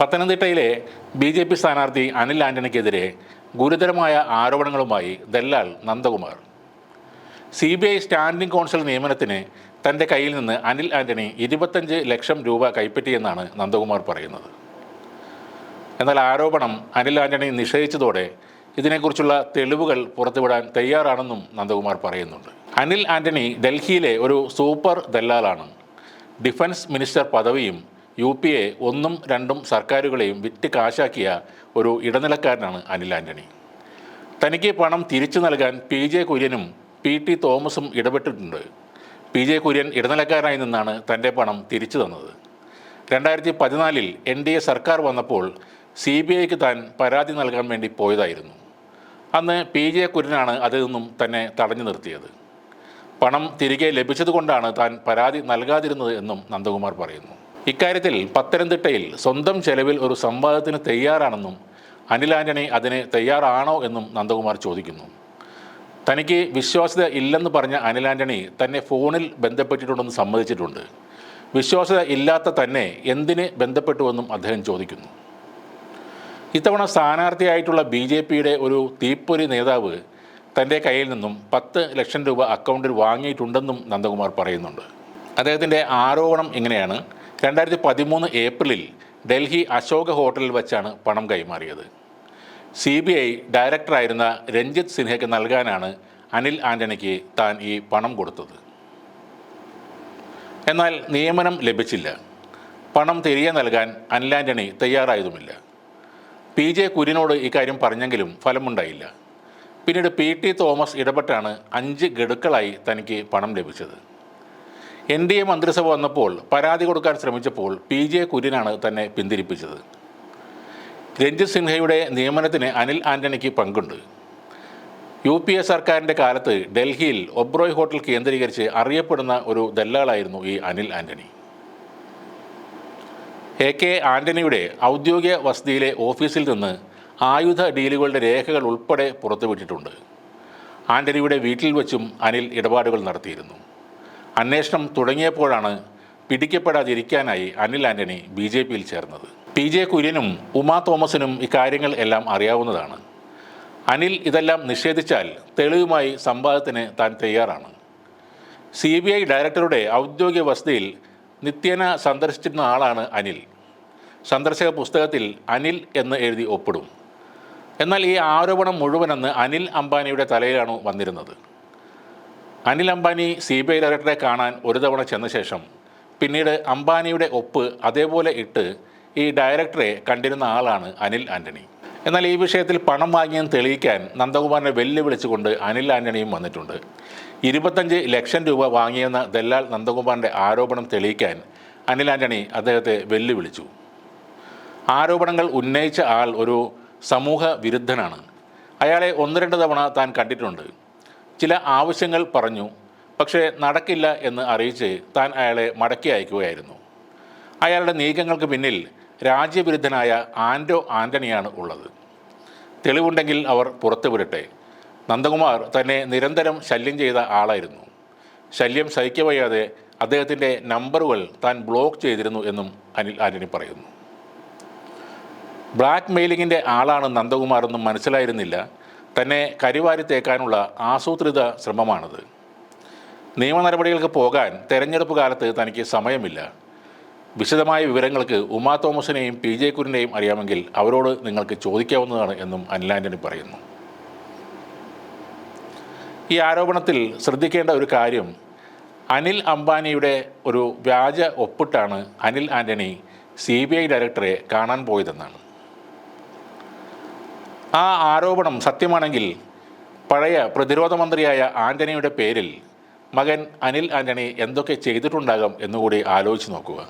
പത്തനംതിട്ടയിലെ B J P സ്ഥാനാർത്ഥി അനിൽ ആന്റണിക്കെതിരെ ഗുരുതരമായ ആരോപണങ്ങളുമായി ദല്ലാൽ Nandakumar. C B I standing counsel നിയമനത്തിന് തന്റെ കയ്യിൽ നിന്ന് അനിൽ ആന്റണി ഇരുപത്തഞ്ച് ലക്ഷം രൂപ കൈപ്പറ്റിയെന്നാണ് നന്ദകുമാർ പറയുന്നത്. എന്നാൽ ആരോപണം അനിൽ ആന്റണി നിഷേധിച്ചതോടെ ഇതിനെക്കുറിച്ചുള്ള തെളിവുകൾ പുറത്തുവിടാൻ തയ്യാറാണെന്നും നന്ദകുമാർ പറയുന്നുണ്ട്. അനിൽ ആന്റണി ഡൽഹിയിലെ ഒരു സൂപ്പർ ദല്ലാലാണ്. ഡിഫൻസ് മിനിസ്റ്റർ പദവിയും യു പി എ ഒന്നും രണ്ടും സർക്കാരുകളെയും വിറ്റ് കാശാക്കിയ ഒരു ഇടനിലക്കാരനാണ് അനിൽ ആന്റണി തനിക്ക് പണം തിരിച്ചു നൽകാൻ പി ജെ കുര്യനും പി ടി തോമസും ഇടപെട്ടിട്ടുണ്ട്. പി ജെ കുര്യൻ ഇടനിലക്കാരനായി നിന്നാണ് തന്റെ പണം തിരിച്ചു തന്നത്. രണ്ടായിരത്തി പതിനാലിൽ എൻ ഡി എ സർക്കാർ വന്നപ്പോൾ സി ബി ഐക്ക് താൻ പരാതി നൽകാൻ വേണ്ടി പോയതായിരുന്നു. അന്ന് പി ജെ കുര്യനാണ് അതിൽ നിന്നും തന്നെ തടഞ്ഞു നിർത്തിയത്. പണം തിരികെ ലഭിച്ചതുകൊണ്ടാണ് താൻ പരാതി നൽകാതിരുന്നത് എന്നും നന്ദകുമാർ പറയുന്നു. ഇക്കാര്യത്തിൽ പത്തനംതിട്ടയിൽ സ്വന്തം ചെലവിൽ ഒരു സംവാദത്തിന് തയ്യാറാണെന്നും അനിൽ ആന്റണി അതിന് തയ്യാറാണോ എന്നും നന്ദകുമാർ ചോദിക്കുന്നു. തനിക്ക് വിശ്വാസ്യത ഇല്ലെന്ന് പറഞ്ഞ അനിൽ ആന്റണി തന്നെ ഫോണിൽ ബന്ധപ്പെട്ടിട്ടുണ്ടെന്ന് സമ്മതിച്ചിട്ടുണ്ട്. വിശ്വാസ്യത ഇല്ലാത്ത തന്നെ എന്തിന് ബന്ധപ്പെട്ടുവെന്നും അദ്ദേഹം ചോദിക്കുന്നു. ഇത്തവണ സ്ഥാനാർത്ഥിയായിട്ടുള്ള ബി ജെ പിയുടെ ഒരു തീപ്പൊരി നേതാവ് തന്റെ കയ്യിൽ നിന്നും പത്ത് ലക്ഷം രൂപ അക്കൗണ്ടിൽ വാങ്ങിയിട്ടുണ്ടെന്നും നന്ദകുമാർ പറയുന്നുണ്ട്. അദ്ദേഹത്തിന്റെ ആരോപണം ഇങ്ങനെയാണ്. രണ്ടായിരത്തി പതിമൂന്ന് ഏപ്രിലിൽ ഡൽഹി അശോക ഹോട്ടലിൽ വെച്ചാണ് പണം കൈമാറിയത്. സി ബി ഐ ഡയറക്ടറായിരുന്ന രഞ്ജിത്ത് സിൻഹയ്ക്ക് നൽകാനാണ് അനിൽ ആന്റണിക്ക് താൻ ഈ പണം കൊടുത്തത്. എന്നാൽ നിയമനം ലഭിച്ചില്ല. പണം തിരികെ നൽകാൻ അനിൽ ആന്റണി തയ്യാറായതുമില്ല. പി ജെ കുര്യനോട് ഇക്കാര്യം പറഞ്ഞെങ്കിലും ഫലമുണ്ടായില്ല. പിന്നീട് പി ടി തോമസ് ഇടപെട്ടാണ് അഞ്ച് ഗഡുക്കളായി തനിക്ക് പണം ലഭിച്ചത്. എൻ ഡി എ മന്ത്രിസഭ വന്നപ്പോൾ പരാതി കൊടുക്കാൻ ശ്രമിച്ചപ്പോൾ പി ജെ കുര്യനാണ് തന്നെ പിന്തിരിപ്പിച്ചത്. രഞ്ജിത് സിൻഹയുടെ നിയമനത്തിന് അനിൽ ആന്റണിക്ക് പങ്കുണ്ട്. യു പി എ സർക്കാരിന്റെ കാലത്ത് ഡൽഹിയിൽ ഒബ്രോയ് ഹോട്ടൽ കേന്ദ്രീകരിച്ച് അറിയപ്പെടുന്ന ഒരു ദല്ലാളായിരുന്നു ഈ അനിൽ ആന്റണി. എ കെ ആന്റണിയുടെ ഔദ്യോഗിക വസതിയിലെ ഓഫീസിൽ നിന്ന് ആയുധ ഡീലുകളുടെ രേഖകൾ ഉൾപ്പെടെ പുറത്തുവിട്ടിട്ടുണ്ട്. ആന്റണിയുടെ വീട്ടിൽ വച്ചും അനിൽ ഇടപാടുകൾ നടത്തിയിരുന്നു. അന്വേഷണം തുടങ്ങിയപ്പോഴാണ് പിടിക്കപ്പെടാതിരിക്കാനായി അനിൽ ആന്റണി ബി ജെ പിയിൽ ചേർന്നത്. പി ജെ കുര്യനും ഉമാ തോമസിനും ഇക്കാര്യങ്ങൾ എല്ലാം അറിയാവുന്നതാണ്. അനിൽ ഇതെല്ലാം നിഷേധിച്ചാൽ തെളിവുമായി സംവാദത്തിന് താൻ തയ്യാറാണ്. സി ബി ഐ ഡയറക്ടറുടെ ഔദ്യോഗിക വസതിയിൽ നിത്യേന സന്ദർശിച്ചിരുന്ന ആളാണ് അനിൽ. സന്ദർശക പുസ്തകത്തിൽ അനിൽ എന്ന് എഴുതി ഒപ്പിടും. എന്നാൽ ഈ ആരോപണം മുഴുവനെന്ന് അനിൽ അംബാനിയുടെ തലയിലാണ് വന്നിരുന്നത്. Anil Ambani C B I ഡയറക്ടറെ കാണാൻ ഒരു തവണ ചെന്ന ശേഷം പിന്നീട് അംബാനിയുടെ ഒപ്പ് അതേപോലെ ഇട്ട് ഈ ഡയറക്ടറെ കണ്ടിരുന്ന ആളാണ് അനിൽ ആന്റണി. എന്നാൽ ഈ വിഷയത്തിൽ പണം വാങ്ങിയെന്ന് തെളിയിക്കാൻ നന്ദകുമാറിനെ വെല്ലുവിളിച്ചുകൊണ്ട് അനിൽ ആന്റണിയും വന്നിട്ടുണ്ട്. ഇരുപത്തഞ്ച് ലക്ഷം രൂപ വാങ്ങിയെന്ന ദല്ലാൽ നന്ദകുമാറിന്റെ ആരോപണം തെളിയിക്കാൻ അനിൽ ആന്റണി അദ്ദേഹത്തെ വെല്ലുവിളിച്ചു. ആരോപണങ്ങൾ ഉന്നയിച്ച ആൾ ഒരു സമൂഹ വിരുദ്ധനാണ്. അയാളെ ഒന്ന് രണ്ട് തവണ താൻ കണ്ടിട്ടുണ്ട്. ചില ആവശ്യങ്ങൾ പറഞ്ഞു പക്ഷേ നടക്കില്ല എന്ന് അറിയിച്ച് താൻ അയാളെ മടക്കി അയക്കുകയായിരുന്നു. അയാളുടെ നീക്കങ്ങൾക്ക് പിന്നിൽ രാജ്യവിരുദ്ധനായ ആൻഡോ ആന്റണിയാണ് ഉള്ളത്. തെളിവുണ്ടെങ്കിൽ അവർ പുറത്തുവിടട്ടെ. നന്ദകുമാർ തന്നെ നിരന്തരം ശല്യം ചെയ്ത ആളായിരുന്നു. ശല്യം സഹിക്കവയ്യാതെ അദ്ദേഹത്തിന്റെ നമ്പറുകൾ താൻ ബ്ലോക്ക് ചെയ്തിരുന്നു എന്നും അനിൽ ആന്റണി പറയുന്നു. ബ്ലാക്ക് മെയിലിങ്ങിന്റെ ആളാണ് നന്ദകുമാർ എന്നും മനസ്സിലായിരുന്നില്ല. തന്നെ കരിവാരി തേക്കാനുള്ള ആസൂത്രിത ശ്രമമാണത്. നിയമ നടപടികൾക്ക് പോകാൻ തെരഞ്ഞെടുപ്പ് കാലത്ത് തനിക്ക് സമയമില്ല. വിശദമായ വിവരങ്ങൾക്ക് ഉമാ തോമസിനെയും പി ജെ കുര്യനെയും അറിയാമെങ്കിൽ അവരോട് നിങ്ങൾക്ക് ചോദിക്കാവുന്നതാണ് എന്നും അനിൽ ആന്റണി പറയുന്നു. ഈ ആരോപണത്തിൽ ശ്രദ്ധിക്കേണ്ട ഒരു കാര്യം അനിൽ അംബാനിയുടെ ഒരു വ്യാജ ഒപ്പിട്ടാണ് Anil Antony C B I ഡയറക്ടറെ കാണാൻ പോയതെന്നാണ്. ആ ആരോപണം സത്യമാണെങ്കിൽ പഴയ പ്രതിരോധ മന്ത്രിയായ ആന്റണിയുടെ പേരിൽ മകൻ അനിൽ ആന്റണി എന്തൊക്കെ ചെയ്തിട്ടുണ്ടാകാം എന്നുകൂടി ആലോചിച്ച് നോക്കുക.